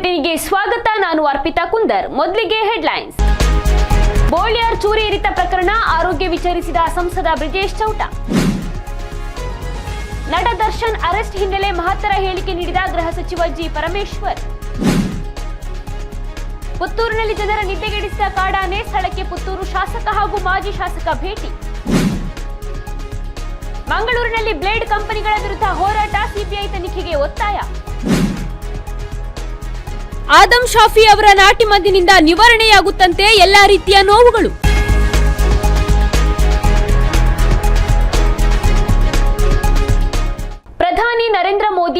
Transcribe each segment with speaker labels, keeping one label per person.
Speaker 1: ಬುಲೆಟಿನ್ಗೆ ಸ್ವಾಗತ. ನಾನು ಅರ್ಪಿತಾ ಕುಂದರ್. ಮೊದಲಿಗೆ ಹೆಡ್ಲೈನ್ಸ್. ಬೋಳಿಯಾರ್ ಚೂರಿ ಇರಿತ ಪ್ರಕರಣ ಆರೋಗ್ಯ ವಿಚಾರಿಸಿದ ಸಂಸದ ಬ್ರಿಜೇಶ್ ಚೌಟ. ನಟ ದರ್ಶನ್ ಅರೆಸ್ಟ್ ಹಿನ್ನೆಲೆ ಮಹತ್ತರ ಹೇಳಿಕೆ ನೀಡಿದ ಗೃಹ ಸಚಿವ ಜಿ ಪರಮೇಶ್ವರ್. ಪುತ್ತೂರಿನಲ್ಲಿ ಜನರ ನಿದ್ದೆಗೆಡಿಸಿದ ಕಾಡಾನೆ ಸ್ಥಳಕ್ಕೆ ಪುತ್ತೂರು ಶಾಸಕ ಹಾಗೂ ಮಾಜಿ ಶಾಸಕ ಭೇಟಿ. ಮಂಗಳೂರಿನಲ್ಲಿ ಬ್ಲೇಡ್ ಕಂಪನಿಗಳ ವಿರುದ್ಧ ಹೋರಾಟ, ಸಿಬಿಐ ತನಿಖೆಗೆ ಒತ್ತಾಯ. ಆದಂ ಶಾಫಿ ಅವರ ನಾಟಿ ಮದ್ದಿನಿಂದ ನಿವಾರಣೆಯಾಗುತ್ತಂತೆ ಎಲ್ಲಾ ರೀತಿಯ ನೋವುಗಳು.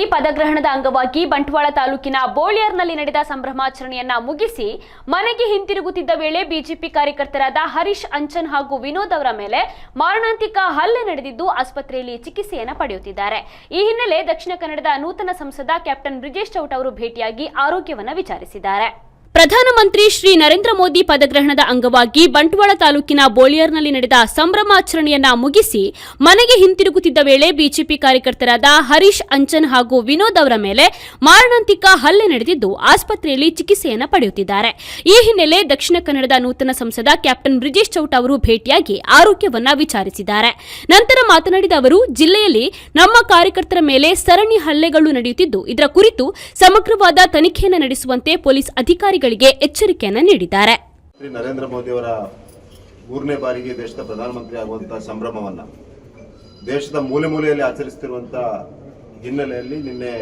Speaker 1: ಮೋದಿ ಪದಗ್ರಹಣದ ಅಂಗವಾಗಿ ಬಂಟ್ವಾಳ ತಾಲೂಕಿನ ಬೋಳಿಯರ್ನಲ್ಲಿ ನಡೆದ ಸಂಭ್ರಮಾಚರಣೆಯನ್ನ ಮುಗಿಸಿ ಮನೆಗೆ ಹಿಂತಿರುಗುತ್ತಿದ್ದ ವೇಳೆ ಬಿಜೆಪಿ ಕಾರ್ಯಕರ್ತರಾದ ಹರೀಶ್ ಅಂಚನ್ ಹಾಗೂ ವಿನೋದ್ ಅವರ ಮೇಲೆ ಮಾರಣಾಂತಿಕ ಹಲ್ಲೆ ನಡೆದಿದ್ದು ಆಸ್ಪತ್ರೆಯಲ್ಲಿ ಚಿಕಿತ್ಸೆಯನ್ನು ಪಡೆಯುತ್ತಿದ್ದಾರೆ. ಈ ಹಿನ್ನೆಲೆ ದಕ್ಷಿಣ ಕನ್ನಡದ ನೂತನ ಸಂಸದ ಕ್ಯಾಪ್ಟನ್ ಬ್ರಿಜೇಶ್ ಚೌಟ್ ಅವರು ಭೇಟಿಯಾಗಿ ಆರೋಗ್ಯವನ್ನು ವಿಚಾರಿಸಿದ್ದಾರೆ. ಪ್ರಧಾನಮಂತ್ರಿ ಶ್ರೀ ನರೇಂದ್ರ ಮೋದಿ ಪದಗ್ರಹಣದ ಅಂಗವಾಗಿ ಬಂಟ್ವಾಳ ತಾಲೂಕಿನ ಬೋಳಿಯರ್ನಲ್ಲಿ ನಡೆದ ಸಂಭ್ರಮಾಚರಣೆಯನ್ನ ಮುಗಿಸಿ ಮನೆಗೆ ಹಿಂತಿರುಗುತ್ತಿದ್ದ ವೇಳೆ ಬಿಜೆಪಿ ಕಾರ್ಯಕರ್ತರಾದ ಹರೀಶ್ ಅಂಚನ್ ಹಾಗೂ ವಿನೋದ್ ಅವರ ಮೇಲೆ ಮಾರಣಾಂತಿಕ ಹಲ್ಲೆ ನಡೆದಿದ್ದು ಆಸ್ಪತ್ರೆಯಲ್ಲಿ ಚಿಕಿತ್ಸೆಯನ್ನು ಪಡೆಯುತ್ತಿದ್ದಾರೆ. ಈ ಹಿನ್ನೆಲೆ ದಕ್ಷಿಣ ಕನ್ನಡದ ನೂತನ ಸಂಸದ ಕ್ಯಾಪ್ಟನ್ ಬ್ರಿಜೇಶ್ ಚೌಟ ಅವರು ಭೇಟಿಯಾಗಿ ಆರೋಗ್ಯವನ್ನ ವಿಚಾರಿಸಿದ್ದಾರೆ. ನಂತರ ಮಾತನಾಡಿದ ಅವರು, ಜಿಲ್ಲೆಯಲ್ಲಿ ನಮ್ಮ ಕಾರ್ಯಕರ್ತರ ಮೇಲೆ ಸರಣಿ ಹಲ್ಲೆಗಳು ನಡೆಯುತ್ತಿದ್ದು, ಇದರ ಕುರಿತು ಸಮಗ್ರವಾದ ತನಿಖೆಯನ್ನು ನಡೆಸುವಂತೆ ಪೊಲೀಸ್ ಅಧಿಕಾರಿಗಳಿಗೆ ಎಚ್ಚರಿಕೆಯನ್ನು ನೀಡಿದ್ದಾರೆ.
Speaker 2: ನರೇಂದ್ರ ಮೋದಿಯವರ ಮೂರನೇ ಬಾರಿಗೆ ದೇಶದ ಪ್ರಧಾನಮಂತ್ರಿ ಆಗುವಂತಹ ಸಂಭ್ರಮವನ್ನ ದೇಶದ ಮೂಲೆ ಮೂಲೆಯಲ್ಲಿ ಆಚರಿಸುತ್ತಿರುವಂತಹ ಹಿನ್ನೆಲೆಯಲ್ಲಿ ನಿನ್ನೆ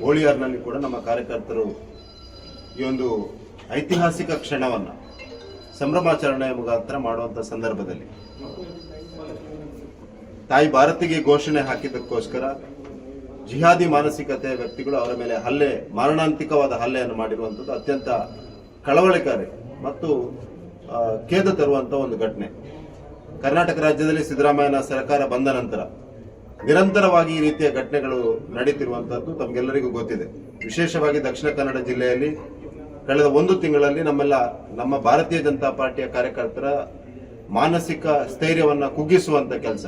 Speaker 2: ಹೋಳಿಯಾರ್ನಲ್ಲಿ ಕೂಡ ನಮ್ಮ ಕಾರ್ಯಕರ್ತರು ಈ ಒಂದು ಐತಿಹಾಸಿಕ ಕ್ಷಣವನ್ನ ಸಂಭ್ರಮಾಚರಣೆಯ ಮುಖಾಂತರ ಮಾಡುವಂತಹ ಸಂದರ್ಭದಲ್ಲಿ ತಾಯಿ ಭಾರತಿಗೆ ಘೋಷಣೆ ಹಾಕಿದ್ದಕ್ಕೋಸ್ಕರ ಜಿಹಾದಿ ಮಾನಸಿಕತೆಯ ವ್ಯಕ್ತಿಗಳು ಅವರ ಮೇಲೆ ಹಲ್ಲೆ ಮಾರಣಾಂತಿಕವಾದ ಹಲ್ಲೆಯನ್ನು ಮಾಡಿರುವಂಥದ್ದು ಅತ್ಯಂತ ಕಳವಳಿಕಾರಿ ಮತ್ತು ಖೇದ ತರುವಂತ ಒಂದು ಘಟನೆ. ಕರ್ನಾಟಕ ರಾಜ್ಯದಲ್ಲಿ ಸಿದ್ದರಾಮಯ್ಯನ ಸರ್ಕಾರ ಬಂದ ನಂತರ ನಿರಂತರವಾಗಿ ಈ ರೀತಿಯ ಘಟನೆಗಳು ನಡೀತಿರುವಂತದ್ದು ತಮಗೆಲ್ಲರಿಗೂ ಗೊತ್ತಿದೆ. ವಿಶೇಷವಾಗಿ ದಕ್ಷಿಣ ಕನ್ನಡ ಜಿಲ್ಲೆಯಲ್ಲಿ ಕಳೆದ ಒಂದು ತಿಂಗಳಲ್ಲಿ ನಮ್ಮೆಲ್ಲ, ನಮ್ಮ ಭಾರತೀಯ ಜನತಾ ಪಾರ್ಟಿಯ ಕಾರ್ಯಕರ್ತರ ಮಾನಸಿಕ ಸ್ಥೈರ್ಯವನ್ನ ಕುಗ್ಗಿಸುವಂತ ಕೆಲಸ.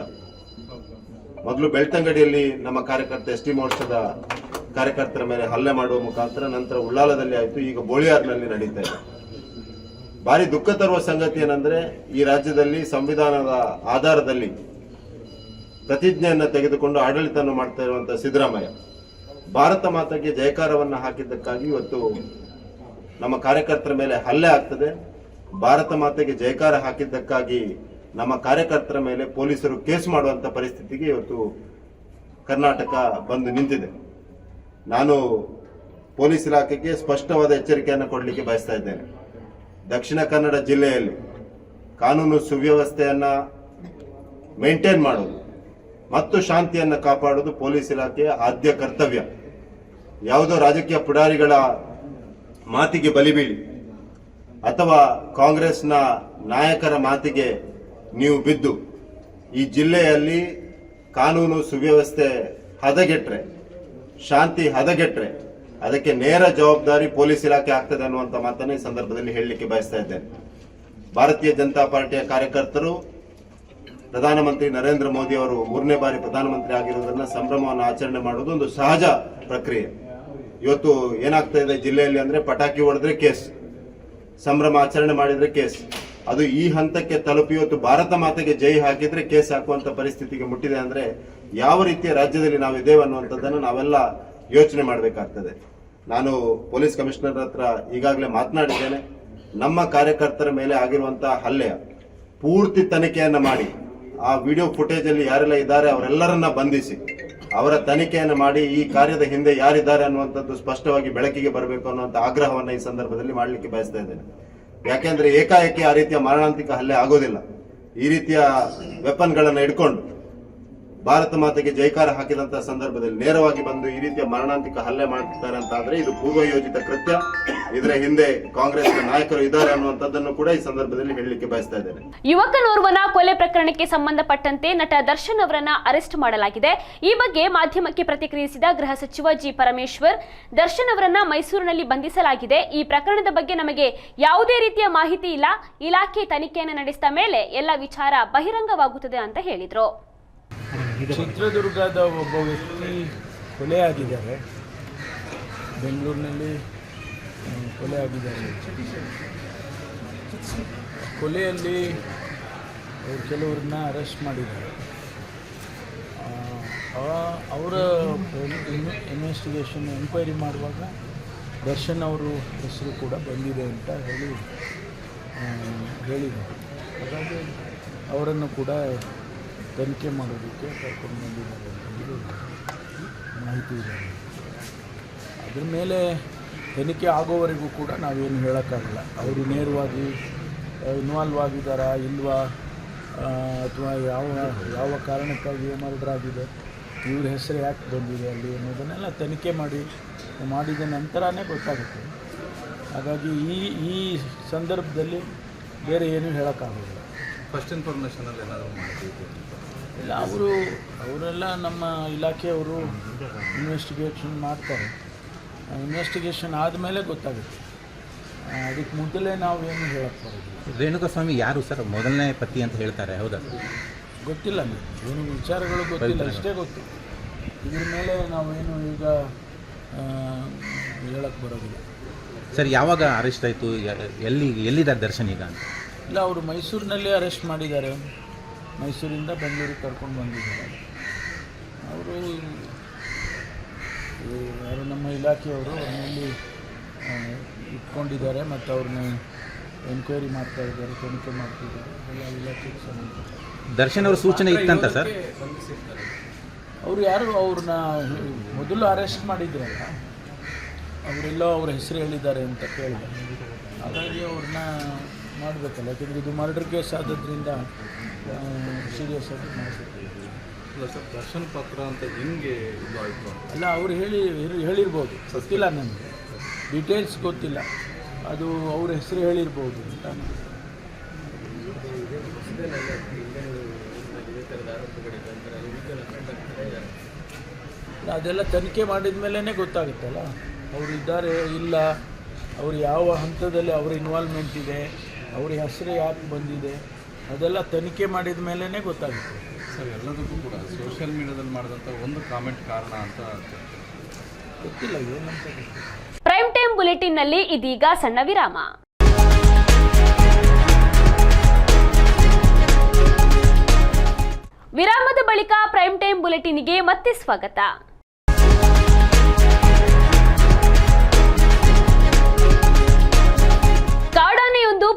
Speaker 2: ಮೊದಲು ಬೆಳ್ತಂಗಡಿಯಲ್ಲಿ ನಮ್ಮ ಕಾರ್ಯಕರ್ತ ಎಸ್ ಟಿ ಮೋರ್ಚಾದ ಕಾರ್ಯಕರ್ತರ ಮೇಲೆ ಹಲ್ಲೆ ಮಾಡುವ ಮುಖಾಂತರ ನಂತರ ಉಳ್ಳಾಲದಲ್ಲಿ ಆಯಿತು, ಈಗ ಬೋಳಿಯಾರ್ನಲ್ಲಿ ನಡೀತಾ ಇದೆ. ಭಾರಿ ದುಃಖ ತರುವ ಸಂಗತಿ ಏನಂದ್ರೆ, ಈ ರಾಜ್ಯದಲ್ಲಿ ಸಂವಿಧಾನದ ಆಧಾರದಲ್ಲಿ ಪ್ರತಿಜ್ಞೆಯನ್ನು ತೆಗೆದುಕೊಂಡು ಆಡಳಿತವನ್ನು ಮಾಡ್ತಾ ಇರುವಂತಹ ಸಿದ್ದರಾಮಯ್ಯ, ಭಾರತ ಮಾತೆಗೆ ಜಯಕಾರವನ್ನು ಹಾಕಿದ್ದಕ್ಕಾಗಿ ಇವತ್ತು ನಮ್ಮ ಕಾರ್ಯಕರ್ತರ ಮೇಲೆ ಹಲ್ಲೆ ಆಗ್ತದೆ. ಭಾರತ ಮಾತೆಗೆ ಜಯಕಾರ ಹಾಕಿದ್ದಕ್ಕಾಗಿ ನಮ್ಮ ಕಾರ್ಯಕರ್ತರ ಮೇಲೆ ಪೊಲೀಸರು ಕೇಸ್ ಮಾಡುವಂತ ಪರಿಸ್ಥಿತಿಗೆ ಇವತ್ತು ಕರ್ನಾಟಕ ಬಂದು ನಿಂತಿದೆ. ನಾನು ಪೊಲೀಸ್ ಇಲಾಖೆಗೆ ಸ್ಪಷ್ಟವಾದ ಎಚ್ಚರಿಕೆಯನ್ನು ಕೊಡಲಿಕ್ಕೆ ಬಯಸ್ತಾ ಇದ್ದೇನೆ. ದಕ್ಷಿಣ ಕನ್ನಡ ಜಿಲ್ಲೆಯಲ್ಲಿ ಕಾನೂನು ಸುವ್ಯವಸ್ಥೆಯನ್ನು ಮೇಂಟೈನ್ ಮಾಡೋದು ಮತ್ತು ಶಾಂತಿಯನ್ನು ಕಾಪಾಡುವುದು ಪೊಲೀಸ್ ಇಲಾಖೆಯ ಆದ್ಯ ಕರ್ತವ್ಯ. ಯಾವುದೋ ರಾಜಕೀಯ ಪುಡಾರಿಗಳ ಮಾತಿಗೆ ಬಲಿಬೀಳಿ ಅಥವಾ ಕಾಂಗ್ರೆಸ್ನ ನಾಯಕರ ಮಾತಿಗೆ ನೀವು ಬಿದ್ದು ಈ ಜಿಲ್ಲೆಯಲ್ಲಿ ಕಾನೂನು ಸುವ್ಯವಸ್ಥೆ ಹದಗೆಟ್ರೆ ಶಾಂತಿ ಹದಗೆಟ್ರೆ ಅದಕ್ಕೆ ನೇರ ಜವಾಬ್ದಾರಿ ಪೊಲೀಸ್ ಇಲಾಖೆ ಆಗ್ತದೆ ಅನ್ನುವಂತ ಮಾತನ್ನು ಈ ಸಂದರ್ಭದಲ್ಲಿ ಹೇಳಲಿಕ್ಕೆ ಬಯಸ್ತಾ ಇದ್ದೇನೆ. ಭಾರತೀಯ ಜನತಾ ಪಾರ್ಟಿಯ ಕಾರ್ಯಕರ್ತರು, ಪ್ರಧಾನಮಂತ್ರಿ ನರೇಂದ್ರ ಮೋದಿ ಅವರು ಮೂರನೇ ಬಾರಿ ಪ್ರಧಾನಮಂತ್ರಿ ಆಗಿರುವುದನ್ನು ಸಂಭ್ರಮವನ್ನು ಆಚರಣೆ ಮಾಡುವುದು ಒಂದು ಸಹಜ ಪ್ರಕ್ರಿಯೆ. ಇವತ್ತು ಏನಾಗ್ತಾ ಇದೆ ಜಿಲ್ಲೆಯಲ್ಲಿ ಅಂದ್ರೆ ಪಟಾಕಿ ಹೊಡೆದ್ರೆ ಕೇಸ್, ಸಂಭ್ರಮ ಆಚರಣೆ ಮಾಡಿದ್ರೆ ಕೇಸ್. ಅದು ಈ ಹಂತಕ್ಕೆ ತಲುಪಿ ಇವತ್ತು ಭಾರತ ಮಾತೆಗೆ ಜೈ ಹಾಕಿದ್ರೆ ಕೇಸ್ ಹಾಕುವಂತ ಪರಿಸ್ಥಿತಿಗೆ ಮುಟ್ಟಿದೆ ಅಂದ್ರೆ ಯಾವ ರೀತಿಯ ರಾಜ್ಯದಲ್ಲಿ ನಾವು ಇದ್ದೇವೆ ಅನ್ನುವಂಥದ್ದನ್ನು ನಾವೆಲ್ಲ ಯೋಚನೆ ಮಾಡಬೇಕಾಗ್ತದೆ. ನಾನು ಪೊಲೀಸ್ ಕಮಿಷನರ್ ಹತ್ರ ಈಗಾಗಲೇ ಮಾತನಾಡಿದ್ದೇನೆ. ನಮ್ಮ ಕಾರ್ಯಕರ್ತರ ಮೇಲೆ ಆಗಿರುವಂತಹ ಹಲ್ಲೆ, ಪೂರ್ತಿ ತನಿಖೆಯನ್ನು ಮಾಡಿ, ಆ ವಿಡಿಯೋ ಫುಟೇಜ್ ಅಲ್ಲಿ ಯಾರೆಲ್ಲ ಇದ್ದಾರೆ ಅವರೆಲ್ಲರನ್ನ ಬಂಧಿಸಿ, ಅವರ ತನಿಖೆಯನ್ನು ಮಾಡಿ ಈ ಕಾರ್ಯದ ಹಿಂದೆ ಯಾರಿದ್ದಾರೆ ಅನ್ನುವಂಥದ್ದು ಸ್ಪಷ್ಟವಾಗಿ ಬೆಳಕಿಗೆ ಬರಬೇಕು ಅನ್ನುವಂಥ ಆಗ್ರಹವನ್ನು ಈ ಸಂದರ್ಭದಲ್ಲಿ ಮಾಡಲಿಕ್ಕೆ ಬಯಸ್ತಾ ಇದ್ದೇನೆ. ಯಾಕೆಂದ್ರೆ ಏಕಾಏಕಿ ಆ ರೀತಿಯ ಮಾರಣಾಂತಿಕ ಹಲ್ಲೆ ಆಗೋದಿಲ್ಲ. ಈ ರೀತಿಯ ವೆಪನ್ಗಳನ್ನು ಇಟ್ಕೊಂಡು ಭಾರತ ಮಾತೆಗೆ ಜೈಕಾರ ಹಾಕಿದಂತ ಸಂದರ್ಭದಲ್ಲಿ ನೇರವಾಗಿ ಬಂದು ಈ ರೀತಿಯ ಮರಣಾಂತಿಕ ಹಲ್ಲೆ ಮಾಡ್ತಾರೆ ಅಂತ ಆದ್ರೆ ಇದು ಪೂರ್ವ ಯೋಜಿತ ಕೃತ್ಯ. ಇದರ ಹಿಂದೆ ಕಾಂಗ್ರೆಸ್ ನಾಯಕರು ಇದ್ದಾರೆ ಅನ್ನುವಂಥದ್ದನ್ನು ಕೂಡ ಈ ಸಂದರ್ಭದಲ್ಲಿ ಹೇಳಲಿಕ್ಕೆ ಬಯಸ್ತಾ ಇದ್ದೇನೆ.
Speaker 1: ಯುವಕನೋರ್ವನ ಕೊಲೆ ಪ್ರಕರಣಕ್ಕೆ ಸಂಬಂಧಪಟ್ಟಂತೆ ನಟ ದರ್ಶನ್ ಅವರನ್ನ ಅರೆಸ್ಟ್ ಮಾಡಲಾಗಿದೆ. ಈ ಬಗ್ಗೆ ಮಾಧ್ಯಮಕ್ಕೆ ಪ್ರತಿಕ್ರಿಯಿಸಿದ ಗೃಹ ಸಚಿವ ಜಿ ಪರಮೇಶ್ವರ್, ದರ್ಶನ್ ಅವರನ್ನ ಮೈಸೂರಿನಲ್ಲಿ ಬಂಧಿಸಲಾಗಿದೆ. ಈ ಪ್ರಕರಣದ ಬಗ್ಗೆ ನಮಗೆ ಯಾವುದೇ ರೀತಿಯ ಮಾಹಿತಿ ಇಲ್ಲ. ಇಲಾಖೆ ತನಿಖೆಯನ್ನು ನಡೆಸಿದ ಮೇಲೆ ಎಲ್ಲ ವಿಚಾರ ಬಹಿರಂಗವಾಗುತ್ತದೆ ಅಂತ ಹೇಳಿದ್ರು.
Speaker 3: ಚಿತ್ರದುರ್ಗದ ಒಬ್ಬ ವ್ಯಕ್ತಿ ಕೊಲೆಯಾಗಿದ್ದಾರೆ. ಬೆಂಗಳೂರಿನಲ್ಲಿ ಆ, ಕೊಲೆ ಆಗಿದ್ದಾರೆ ಕೊಲೆಯಲ್ಲಿ ಅವರು ಕೆಲವ್ರನ್ನ ಅರೆಸ್ಟ್ ಮಾಡಿದ್ದಾರೆ. ಅವರ ಇನ್ವೆಸ್ಟಿಗೇಷನ್ ಎಂಕ್ವೈರಿ ಮಾಡುವಾಗ ದರ್ಶನ್ ಅವರು ಹೆಸರು ಕೂಡ ಬಂದಿದೆ ಅಂತ ಹೇಳಿ ಹೇಳಿದರು ಹಾಗಾಗಿ ಅವರನ್ನು ಕೂಡ ತನಿಖೆ ಮಾಡೋದಕ್ಕೆ ಕರ್ಕೊಂಡು ಬಂದಿದ್ದಾರೆ ಅಂತಂದು ಮಾಹಿತಿ ಇದೆ. ಅದ್ರ ಮೇಲೆ ತನಿಖೆ ಆಗೋವರೆಗೂ ಕೂಡ ನಾವೇನು ಹೇಳೋಕ್ಕಾಗಲ್ಲ. ಅವರು ನೇರವಾಗಿ ಇನ್ವಾಲ್ವ್ ಆಗಿದ್ದಾರಾ ಇಲ್ವಾ? ಅಥವಾ ಯಾವ ಯಾವ ಕಾರಣಕ್ಕಾಗಿ ಆಗಿದೆ ಇವ್ರ ಹೆಸರು ಯಾಕೆ ಬಂದಿದೆ ಅಲ್ಲಿ ಅನ್ನೋದನ್ನೆಲ್ಲ ತನಿಖೆ ಮಾಡಿ, ಮಾಡಿದ ನಂತರನೇ ಗೊತ್ತಾಗುತ್ತೆ. ಹಾಗಾಗಿ ಈ ಈ ಸಂದರ್ಭದಲ್ಲಿ ಬೇರೆ ಏನೂ ಹೇಳೋಕ್ಕಾಗೋದಿಲ್ಲ.
Speaker 4: ಫಸ್ಟ್ ಇನ್ಫಾರ್ಮೇಷನಲ್ಲಿ ಏನಾದರೂ ಮಾಡಿದ್ದೀವಿ
Speaker 3: ಇಲ್ಲ ಅವರು ಅವರೆಲ್ಲ ನಮ್ಮ ಇಲಾಖೆಯವರು ಇನ್ವೆಸ್ಟಿಗೇಷನ್ ಮಾಡ್ತಾರೆ. ಇನ್ವೆಸ್ಟಿಗೇಷನ್ ಆದಮೇಲೆ ಗೊತ್ತಾಗುತ್ತೆ. ಅದಕ್ಕೆ ಮೊದಲೇ ನಾವು ಏನು ಹೇಳಕ್ಕೆ
Speaker 4: ರೇಣುಕಸ್ವಾಮಿ ಯಾರು ಸರ್? ಮೊದಲನೇ ಪತಿ ಅಂತ ಹೇಳ್ತಾರೆ ಹೌದಾ?
Speaker 3: ಗೊತ್ತಿಲ್ಲ ಏನು ವಿಚಾರಗಳು ಗೊತ್ತಿಲ್ಲ ಅಷ್ಟೇ ಗೊತ್ತು. ಇದ್ರ ಮೇಲೆ ನಾವೇನು ಈಗ ಹೇಳಕ್ಕೆ ಬರೋದಿಲ್ಲ.
Speaker 4: ಸರ್ ಯಾವಾಗ ಅರೆಸ್ಟ್ ಆಯಿತು? ಎಲ್ಲಿ ಎಲ್ಲಿದ್ದಾರೆ ದರ್ಶನ್ ಈಗ? ಅಂತ
Speaker 3: ಇಲ್ಲ ಅವರು ಮೈಸೂರಿನಲ್ಲಿ ಅರೆಸ್ಟ್ ಮಾಡಿದ್ದಾರೆ. ಮೈಸೂರಿಂದ ಬೆಂಗಳೂರಿಗೆ ಕರ್ಕೊಂಡು ಬಂದಿದ್ದಾರೆ. ಅವರು ಯಾರು ನಮ್ಮ ಇಲಾಖೆಯವರು ಅವ್ರನ್ನಲ್ಲಿ ಇಟ್ಕೊಂಡಿದ್ದಾರೆ ಮತ್ತು ಅವ್ರನ್ನ ಎನ್ಕ್ವೈರಿ ಮಾಡ್ತಾ ಇದ್ದಾರೆ ತನಿಖೆ ಮಾಡ್ತಿದ್ದಾರೆ ಎಲ್ಲ ಇಲಾಖೆಗೆ ಸಂಬಂಧ
Speaker 4: ದರ್ಶನ್ ಅವ್ರ ಸೂಚನೆ ಇತ್ತಂತ ಸರ್?
Speaker 3: ಅವರು ಯಾರು ಅವ್ರನ್ನ ಮೊದಲು ಅರೆಸ್ಟ್ ಮಾಡಿದ್ರಲ್ಲ ಅವರೆಲ್ಲೋ ಅವ್ರ ಹೆಸರು ಹೇಳಿದ್ದಾರೆ ಅಂತ ಕೇಳಿದೆ. ಹಾಗಾಗಿ ಅವ್ರನ್ನ ಮಾಡಬೇಕಲ್ಲ. ಯಾಕೆಂದರೆ ಇದು ಮರ್ಡರ್ ಕೇಸ್ ಆದದ್ರಿಂದ ಸೀರಿಯಸ್ ಆಗಿ ಮಾಡಬೇಕು.
Speaker 4: ಸರ್ ದರ್ಶನ್ ಪತ್ರ ಅಂತ ಹೆಂಗೆ ಇದು ಆಯಿತು
Speaker 3: ಅಲ್ಲ ಅವ್ರು ಹೇಳಿ ಹೇಳಿ- ಹೇಳಿರ್ಬೋದು. ಗೊತ್ತಿಲ್ಲ ನನಗೆ. ಡೀಟೇಲ್ಸ್ ಗೊತ್ತಿಲ್ಲ. ಅದು ಅವ್ರ ಹೆಸರು ಹೇಳಿರ್ಬೋದು ಅಂತ ಅದೆಲ್ಲ ತನಿಖೆ ಮಾಡಿದ ಮೇಲೇ ಗೊತ್ತಾಗುತ್ತಲ್ಲ. ಅವರು ಇದ್ದಾರೆ ಇಲ್ಲ. ಅವ್ರು ಯಾವ ಹಂತದಲ್ಲಿ ಅವ್ರ ಇನ್ವಾಲ್ವ್ಮೆಂಟ್ ಇದೆ? ಅವ್ರ ಹೆಸರು ಯಾಕೆ ಬಂದಿದೆ? ಅದೆಲ್ಲ ತನಿಖೆ ಮಾಡಿದ ಮೇಲೇ ಗೊತ್ತಾಗುತ್ತೆ.
Speaker 4: ಸರ್ ಎಲ್ಲದಕ್ಕೂ ಕೂಡ ಸೋಷಿಯಲ್ ಮೀಡಿಯಾದಲ್ಲಿ ಮಾಡಿದಂಥ ಒಂದು ಕಾಮೆಂಟ್ ಕಾರಣ ಅಂತ
Speaker 3: ಗೊತ್ತಿಲ್ಲ ಏನಂತ
Speaker 1: ಪ್ರೈಮ್ ಟೈಮ್ ಬುಲೆಟಿನ್ನಲ್ಲಿ ಇದೀಗ ಸಣ್ಣ ವಿರಾಮ. ವಿರಾಮದ ಬಳಿಕ ಪ್ರೈಮ್ ಟೈಮ್ ಬುಲೆಟಿನ್ಗೆ ಮತ್ತೆ ಸ್ವಾಗತ.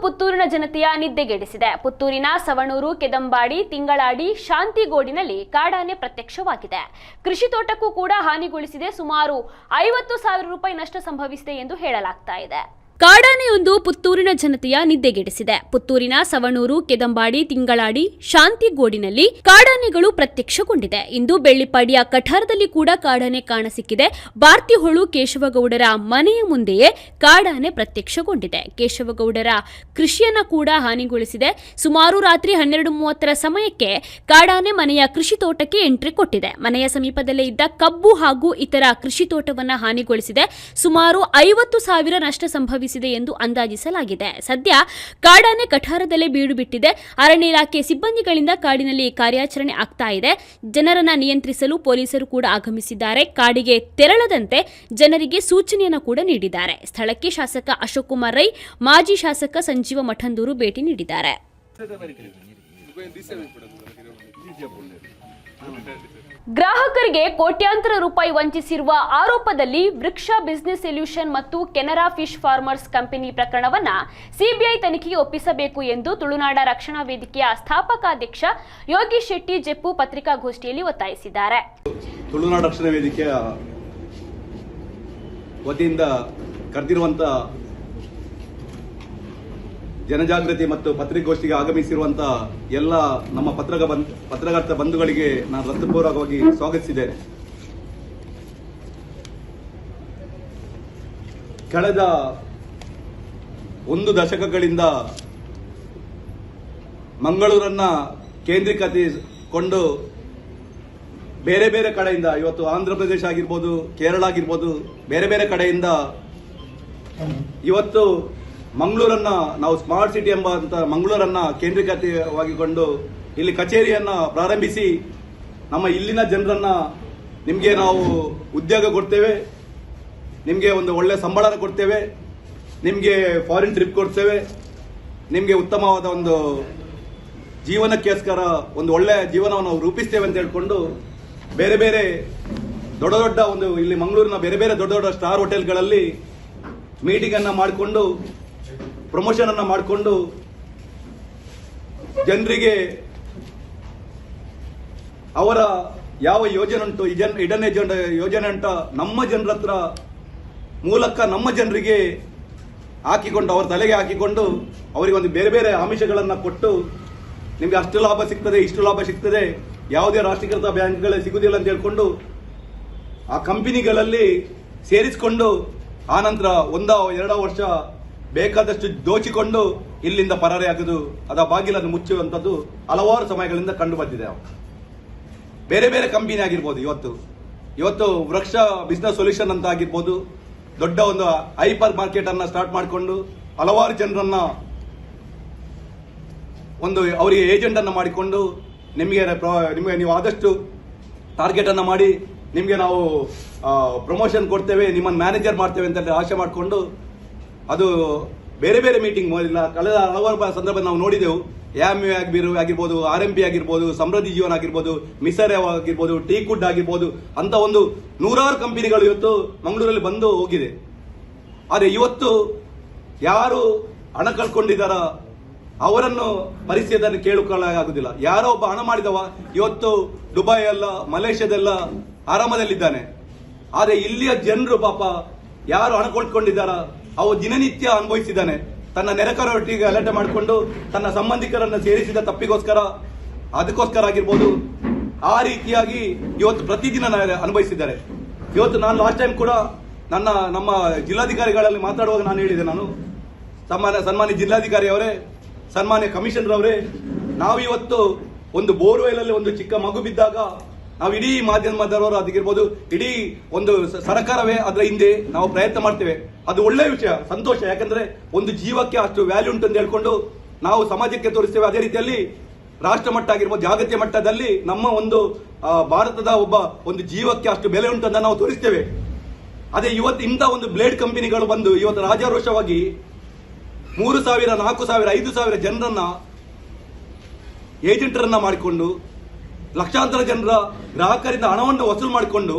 Speaker 1: ಪುತ್ತೂರಿನ ಜನತೆಯ ನಿದ್ದೆಗೆಡಿಸಿದೆ. ಪುತ್ತೂರಿನ ಸವಣೂರು, ಕೆದಂಬಾಡಿ, ತಿಂಗಳಾಡಿ, ಶಾಂತಿಗೋಡಿನಲ್ಲಿ ಕಾಡಾನೆ ಪ್ರತ್ಯಕ್ಷವಾಗಿದೆ. ಕೃಷಿ ತೋಟಕ್ಕೂ ಕೂಡ ಹಾನಿಗೊಳಿಸಿದೆ. ಸುಮಾರು ಐವತ್ತು ಸಾವಿರ ರೂಪಾಯಿ ನಷ್ಟ ಸಂಭವಿಸಿದೆ ಎಂದು ಹೇಳಲಾಗ್ತಾ ಇದೆ. ಕಾಡಾನೆಯೊಂದು ಪುತ್ತೂರಿನ ಜನತೆಯ ನಿದ್ದೆಗೆಡಿಸಿದೆ. ಪುತ್ತೂರಿನ ಸವಣೂರು, ಕೆದಂಬಾಡಿ, ತಿಂಗಳಾಡಿ, ಶಾಂತಿಗೋಡಿನಲ್ಲಿ ಕಾಡಾನೆಗಳು ಪ್ರತ್ಯಕ್ಷಗೊಂಡಿದೆ. ಇಂದು ಬೆಳ್ಳಿಪಾಡಿಯ ಕಠಾರದಲ್ಲಿ ಕೂಡ ಕಾಡಾನೆ ಕಾಣಸಿಕ್ಕಿದೆ ಬಾರ್ತಿಹೊಳು, ಕೇಶವಗೌಡರ ಮನೆಯ ಮುಂದೆಯೇ ಕಾಡಾನೆ ಪ್ರತ್ಯಕ್ಷಗೊಂಡಿದೆ. ಕೇಶವಗೌಡರ ಕೃಷಿಯನ್ನ ಕೂಡ ಹಾನಿಗೊಳಿಸಿದೆ. ಸುಮಾರು ರಾತ್ರಿ ಹನ್ನೆರಡು ಮೂವತ್ತರ ಸಮಯಕ್ಕೆ ಕಾಡಾನೆ ಮನೆಯ ಕೃಷಿ ತೋಟಕ್ಕೆ ಎಂಟ್ರಿ ಕೊಟ್ಟಿದೆ. ಮನೆಯ ಸಮೀಪದಲ್ಲೇ ಇದ್ದ ಕಬ್ಬು ಹಾಗೂ ಇತರ ಕೃಷಿ ತೋಟವನ್ನ ಹಾನಿಗೊಳಿಸಿದೆ. ಸುಮಾರು ಐವತ್ತು ಸಾವಿರ ನಷ್ಟ ಸಂಭವಿಸಿದೆ. ಎಂದು ಅಂದಾಜಿಸಲಾಗಿದೆ. ಸದ್ಯ ಕಾಡಾನೆ ಕಠಾರದಲ್ಲೇ ಬೀಡು ಬಿಟ್ಟಿದೆ. ಅರಣ್ಯ ಇಲಾಖೆ ಸಿಬ್ಬಂದಿಗಳಿಂದ ಕಾಡಿನಲ್ಲಿ ಕಾರ್ಯಾಚರಣೆ ಆಗ್ತಾ ಇದೆ. ಜನರನ್ನ ನಿಯಂತ್ರಿಸಲು ಪೊಲೀಸರು ಕೂಡ ಆಗಮಿಸಿದ್ದಾರೆ. ಕಾಡಿಗೆ ತೆರಳದಂತೆ ಜನರಿಗೆ ಸೂಚನೆಯನ್ನು ಕೂಡ ನೀಡಿದ್ದಾರೆ. ಸ್ಥಳಕ್ಕೆ ಶಾಸಕ ಅಶೋಕ್ ಕುಮಾರ್ ರೈ, ಮಾಜಿ ಶಾಸಕ ಸಂಜೀವ ಮಠಂದೂರು ಭೇಟಿ ನೀಡಿದ್ದಾರೆ. ಗ್ರಾಹಕರಿಗೆ ಕೋಟ್ಯಾಂತರ ರೂಪಾಯಿ ವಂಚಿಸಿರುವ ಆರೋಪದಲ್ಲಿ ವೃಕ್ಷ ಬಿಸ್ನೆಸ್ ಸೊಲ್ಯೂಷನ್ ಮತ್ತು ಕೆನರಾ ಫಿಶ್ ಫಾರ್ಮರ್ಸ್ ಕಂಪನಿ ಪ್ರಕರಣವನ್ನ ಸಿಬಿಐ ತನಿಖೆಗೆ ಒಪ್ಪಿಸಬೇಕು ಎಂದು ತುಳುನಾಡ ರಕ್ಷಣಾ ವೇದಿಕೆಯ ಸ್ಥಾಪಕಾಧ್ಯಕ್ಷ ಯೋಗೀಶ್ ಶೆಟ್ಟಿ ಜೆಪ್ಪು ಪತ್ರಿಕಾಗೋಷ್ಠಿಯಲ್ಲಿ ಒತ್ತಾಯಿಸಿದ್ದಾರೆ.
Speaker 5: ತುಳುನಾಡು ರಕ್ಷಣಾ ವೇದಿಕೆಯ ವತಿಯಿಂದ ಜನಜಾಗೃತಿ ಮತ್ತು ಪತ್ರಿಕಾಗೋಷ್ಠಿಗೆ ಆಗಮಿಸಿರುವಂತಹ ಎಲ್ಲ ನಮ್ಮ ಪತ್ರಕ ಪತ್ರಕರ್ತ ಬಂಧುಗಳಿಗೆ ನಾನು ಹೃತ್ಪೂರ್ವಕವಾಗಿ ಸ್ವಾಗತಿಸಿದ್ದೇನೆ. ಕಳೆದ ಒಂದು ದಶಕಗಳಿಂದ ಮಂಗಳೂರನ್ನ ಕೇಂದ್ರೀಕರಿಸಿಕೊಂಡು ಬೇರೆ ಬೇರೆ ಕಡೆಯಿಂದ ಇವತ್ತು ಆಂಧ್ರ ಪ್ರದೇಶ ಆಗಿರ್ಬೋದು ಕೇರಳ ಆಗಿರ್ಬೋದು ಬೇರೆ ಬೇರೆ ಕಡೆಯಿಂದ ಇವತ್ತು ಮಂಗಳೂರನ್ನ ನಾವು ಸ್ಮಾರ್ಟ್ ಸಿಟಿ ಎಂಬ ಮಂಗಳೂರನ್ನ ಕೇಂದ್ರೀಕೃತವಾಗಿಕೊಂಡು ಇಲ್ಲಿ ಕಚೇರಿಯನ್ನ ಪ್ರಾರಂಭಿಸಿ ನಮ್ಮ ಇಲ್ಲಿನ ಜನರನ್ನ ನಿಮಗೆ ನಾವು ಉದ್ಯೋಗ ಕೊಡ್ತೇವೆ, ನಿಮಗೆ ಒಂದು ಒಳ್ಳೆ ಸಂಬಳ ಕೊಡ್ತೇವೆ, ನಿಮಗೆ ಫಾರಿನ್ ಟ್ರಿಪ್ ಕೊಡ್ತೇವೆ, ನಿಮಗೆ ಉತ್ತಮವಾದ ಒಂದು ಜೀವನಕ್ಕೋಸ್ಕರ ಒಂದು ಒಳ್ಳೆಯ ಜೀವನವನ್ನು ನಾವು ರೂಪಿಸ್ತೇವೆ ಅಂತ ಹೇಳ್ಕೊಂಡು ಬೇರೆ ಬೇರೆ ದೊಡ್ಡ ದೊಡ್ಡ ಒಂದು ಇಲ್ಲಿ ಮಂಗಳೂರಿನ ಬೇರೆ ಬೇರೆ ದೊಡ್ಡ ದೊಡ್ಡ ಸ್ಟಾರ್ ಹೋಟೆಲ್ಗಳಲ್ಲಿ ಮೀಟಿಂಗನ್ನು ಮಾಡಿಕೊಂಡು ಪ್ರಮೋಷನ್ ಅನ್ನ ಮಾಡಿಕೊಂಡು ಜನರಿಗೆ ಅವರ ಯಾವ ಯೋಜನೆ ಉಂಟು ಇಡನೇ ಏಜೆಂಟ್ ಯೋಜನೆ ಅಂತ ನಮ್ಮ ಜನರ ಹತ್ರ ಮೂಲಕ ನಮ್ಮ ಜನರಿಗೆ ಹಾಕಿಕೊಂಡು, ಅವರ ತಲೆಗೆ ಹಾಕಿಕೊಂಡು ಅವರಿಗೆ ಒಂದು ಬೇರೆ ಬೇರೆ ಆಮಿಷಗಳನ್ನು ಕೊಟ್ಟು ನಿಮಗೆ ಅಷ್ಟು ಲಾಭ ಸಿಗ್ತದೆ, ಇಷ್ಟು ಲಾಭ ಸಿಗ್ತದೆ, ಯಾವುದೇ ರಾಷ್ಟ್ರೀಕೃತ ಬ್ಯಾಂಕ್ಗಳೇ ಸಿಗುವುದಿಲ್ಲ ಅಂತ ಹೇಳ್ಕೊಂಡು ಆ ಕಂಪನಿಗಳಲ್ಲಿ ಸೇರಿಸಿಕೊಂಡು ಆನಂತರ ಒಂದ ಎರಡ ವರ್ಷ ಬೇಕಾದಷ್ಟು ದೋಚಿಕೊಂಡು ಇಲ್ಲಿಂದ ಪರಾರಿ ಆಗದು ಅದ ಬಾಗಿಲನ್ನು ಮುಚ್ಚುವಂಥದ್ದು ಹಲವಾರು ಸಮಯಗಳಿಂದ ಕಂಡು ಬಂದಿದೆ ಬೇರೆ ಬೇರೆ ಕಂಪನಿ ಆಗಿರ್ಬೋದು ಇವತ್ತು. ಇವತ್ತು ವೃಕ್ಷ ಬಿಸ್ನೆಸ್ ಸೊಲ್ಯೂಷನ್ ಅಂತ ಆಗಿರ್ಬೋದು. ದೊಡ್ಡ ಒಂದು ಹೈಪರ್ ಮಾರ್ಕೆಟ್ ಅನ್ನ ಸ್ಟಾರ್ಟ್ ಮಾಡಿಕೊಂಡು ಹಲವಾರು ಜನರನ್ನ ಒಂದು ಅವರಿಗೆ ಏಜೆಂಟ್ ಅನ್ನು ಮಾಡಿಕೊಂಡು ನಿಮಗೆ ನಿಮಗೆ ನೀವು ಆದಷ್ಟು ಟಾರ್ಗೆಟ್ ಅನ್ನು ಮಾಡಿ ನಿಮಗೆ ನಾವು ಪ್ರಮೋಷನ್ ಕೊಡ್ತೇವೆ, ನಿಮ್ಮನ್ನು ಮ್ಯಾನೇಜರ್ ಮಾಡ್ತೇವೆ ಅಂತ ಆಶೆ ಮಾಡಿಕೊಂಡು ಅದು ಬೇರೆ ಬೇರೆ ಮೀಟಿಂಗ್ ಕಳೆದ ಹಲವಾರು ಸಂದರ್ಭ ನಾವು ನೋಡಿದೆವು. ಎಂ ಯು ಆಗಿರ್ ಆಗಿರ್ಬೋದು, ಆರ್ ಎಂ ಪಿ ಆಗಿರ್ಬೋದು, ಸಮೃದ್ಧಿ ಜೀವನ ಆಗಿರ್ಬೋದು, ಮಿಸರ್ ಆಗಿರ್ಬೋದು, ಟೀ ಕುಡ್ ಆಗಿರ್ಬೋದು, ಅಂತ ಒಂದು ನೂರಾರು ಕಂಪನಿಗಳು ಇವತ್ತು ಮಂಗಳೂರಲ್ಲಿ ಬಂದು ಹೋಗಿದೆ. ಆದರೆ ಇವತ್ತು ಯಾರು ಹಣ ಕಳ್ಕೊಂಡಿದ್ದಾರ ಅವರನ್ನು ಪರಿಸ್ಥಿತಿಯನ್ನು ಕೇಳಿಕೊಳ್ಳಾಗುದಿಲ್ಲ. ಯಾರೋ ಒಬ್ಬ ಹಣ ಮಾಡಿದವ ಇವತ್ತು ದುಬೈ ಅಲ್ಲ ಮಲೇಷ್ಯಾದೆಲ್ಲ ಆರಾಮದಲ್ಲಿದ್ದಾನೆ. ಆದರೆ ಇಲ್ಲಿಯ ಜನರು ಪಾಪ ಯಾರು ಹಣ ಕೊಳ್ಕೊಂಡಿದ್ದಾರ ಅವು ದಿನನಿತ್ಯ ಅನುಭವಿಸಿದ್ದಾನೆ. ತನ್ನ ನೆರೆಕರೊಟ್ಟಿಗೆ ಅಲರ್ಟ್ ಮಾಡಿಕೊಂಡು ತನ್ನ ಸಂಬಂಧಿಕರನ್ನು ಸೇರಿಸಿದ ತಪ್ಪಿಗೋಸ್ಕರ, ಅದಕ್ಕೋಸ್ಕರ ಆಗಿರ್ಬೋದು, ಆ ರೀತಿಯಾಗಿ ಇವತ್ತು ಪ್ರತಿದಿನ ಅನುಭವಿಸಿದ್ದಾರೆ. ಇವತ್ತು ನಾನು ಲಾಸ್ಟ್ ಟೈಮ್ ಕೂಡ ನನ್ನ, ನಮ್ಮ ಜಿಲ್ಲಾಧಿಕಾರಿಗಳಲ್ಲಿ ಮಾತಾಡುವಾಗ ನಾನು ಹೇಳಿದೆ. ನಾನು ಸನ್ಮಾನ್ಯ ಸನ್ಮಾನ್ಯ ಜಿಲ್ಲಾಧಿಕಾರಿ ಅವರೇ, ಸನ್ಮಾನ್ಯ ಕಮಿಷನರ್ ಅವರೇ, ನಾವಿವತ್ತು ಒಂದು ಬೋರ್ವೆಲ್ ಅಲ್ಲಿ ಒಂದು ಚಿಕ್ಕ ಮಗು ಬಿದ್ದಾಗ ನಾವು ಇಡೀ ಮಾಧ್ಯಮದವರು ಅದಿರ್ಬೋದು ಇಡೀ ಒಂದು ಸರ್ಕಾರವೇ ಅದರ ಹಿಂದೆ ನಾವು ಪ್ರಯತ್ನ ಮಾಡ್ತೇವೆ. ಅದು ಒಳ್ಳೆಯ ವಿಷಯ, ಸಂತೋಷ. ಯಾಕಂದ್ರೆ ಒಂದು ಜೀವಕ್ಕೆ ಅಷ್ಟು ವ್ಯಾಲ್ಯೂ ಉಂಟು ಅಂತ ಹೇಳ್ಕೊಂಡು ನಾವು ಸಮಾಜಕ್ಕೆ ತೋರಿಸ್ತೇವೆ. ಅದೇ ರೀತಿಯಲ್ಲಿ ರಾಷ್ಟ್ರ ಮಟ್ಟ ಆಗಿರ್ಬೋದು ಜಾಗತಿಕ ಮಟ್ಟದಲ್ಲಿ ನಮ್ಮ ಒಂದು ಭಾರತದ ಒಬ್ಬ ಒಂದು ಜೀವಕ್ಕೆ ಅಷ್ಟು ಬೆಲೆ ಉಂಟು ಅಂತ ನಾವು ತೋರಿಸ್ತೇವೆ. ಅದೇ ಇವತ್ತು ಇಂಥ ಒಂದು ಬ್ಲೇಡ್ ಕಂಪನಿಗಳು ಬಂದು ಇವತ್ತು ರಾಜಾರೋಷವಾಗಿ ಮೂರು ಸಾವಿರ, ನಾಲ್ಕು ಸಾವಿರ, ಐದು ಸಾವಿರ ಜನರನ್ನ, ಏಜೆಂಟರನ್ನ ಮಾಡಿಕೊಂಡು ಲಕ್ಷಾಂತರ ಜನರ ಗ್ರಾಹಕರಿಂದ ಹಣವನ್ನು ವಸೂಲು ಮಾಡಿಕೊಂಡು